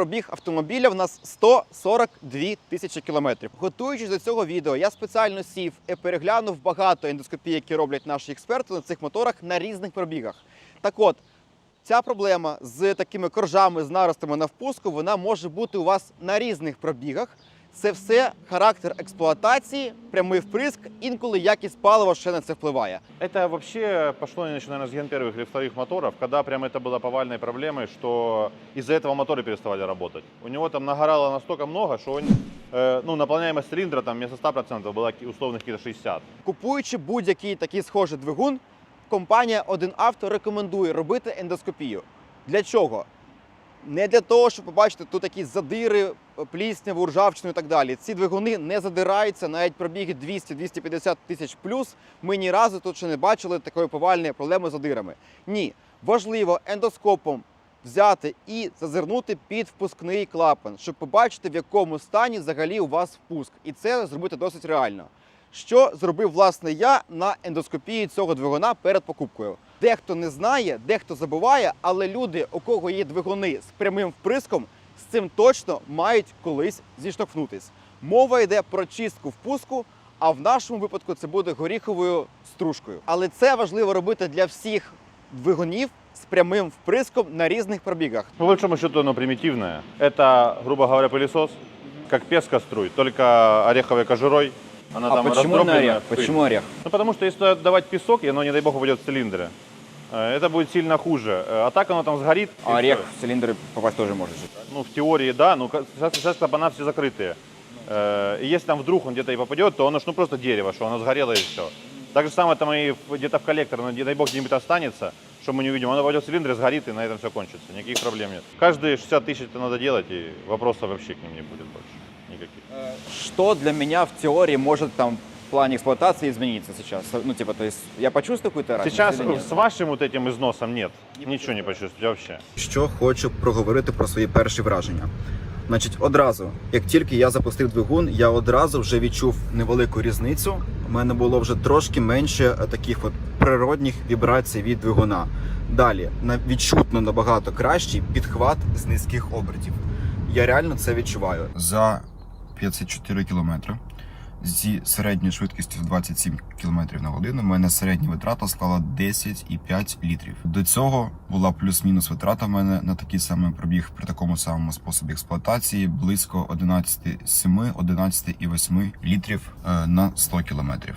пробіг автомобіля в нас 142 тисячі кілометрів. Готуючись до цього відео, я спеціально сів і переглянув багато ендоскопій, які роблять наші експерти на цих моторах на різних пробігах. Так от, ця проблема з такими коржами, з наростами на впуску, вона може бути у вас на різних пробігах. Це все характер експлуатації, прямий вприск, інколи якість палива ще на це впливає. Это вообще пошло, наверное, с ген первых или вторых моторов, когда прям это было повальной проблемой, что из-за этого моторы переставали работать. У него там нагорало настолько много, что он, э, ну, наполняемость цилиндра там вместо 100% была ки- условных каких-то 60. Купуючи будь-який такий схожий двигун, компанія 1Авто рекомендує робити ендоскопію. Для чого? Не для того, щоб побачити тут якісь задири, плісняву, ржавчину і так далі. Ці двигуни не задираються, навіть пробіги 200-250 тисяч плюс. Ми ні разу тут ще не бачили такої повальної проблеми з задирами. Ні, важливо ендоскопом взяти і зазирнути під впускний клапан, щоб побачити, в якому стані взагалі у вас впуск. І це зробити досить реально. Що зробив власне я на ендоскопії цього двигуна перед покупкою? Дехто не знає, дехто забуває, але люди, у кого є двигуни з прямим вприском, з цим точно мають колись зіштовхнутись. Мова йде про чистку впуску, а в нашому випадку це буде горіховою стружкою. Але це важливо робити для всіх двигунів з прямим вприском на різних пробігах. По большому счету оно примитивное. Это, грубо говоря, пылесос, как песка струй, только ореховой кожурой. Она там раздробленная в пыль. орех? Ну, потому что если давать песок, и оно, не дай бог, упадет в цилиндры, э, Это будет сильно хуже. Э, А так оно там сгорит. и всё. в циліндри попасть теж може. Ну, в теории, да. Ну, сейчас, сейчас клапана все закрытые. Э, И если там вдруг он где-то и попадет, то оно ж ну, просто дерево, что оно сгорело и все. Так же самое там и где-то в коллектор, ну, не дай бог, где-нибудь останется, что мы не увидим. Оно попадет в цилиндр, сгорит, и на этом все кончится. Никаких проблем нет. Каждые 60 тысяч это надо делать, и вопросов вообще к ним не будет больше. Никаких. Что для меня в теории может там плане эксплуатации измениться сейчас? Ну, типа, то есть я почувствую какую-то разницу Сейчас или нет? с вашим вот этим износом нет. Ничего не почувствуете вообще. що хочу проговорити про свої перші враження. Значить, одразу, як тільки я запустив двигун, я одразу вже відчув невелику різницю. У мене було вже трошки менше е, таких от природних вібрацій від двигуна. Далі на відчутно набагато кращий підхват з низьких обертів. Я реально це відчуваю. За 54 кілометри зі середньою швидкістю в 27 км на годину. Мене середня витрата склала 10,5 літрів. До цього була плюс-мінус витрата в мене на такий самий пробіг при такому самому способі експлуатації близько 11,7-11,8 літрів е, на 100 кілометрів.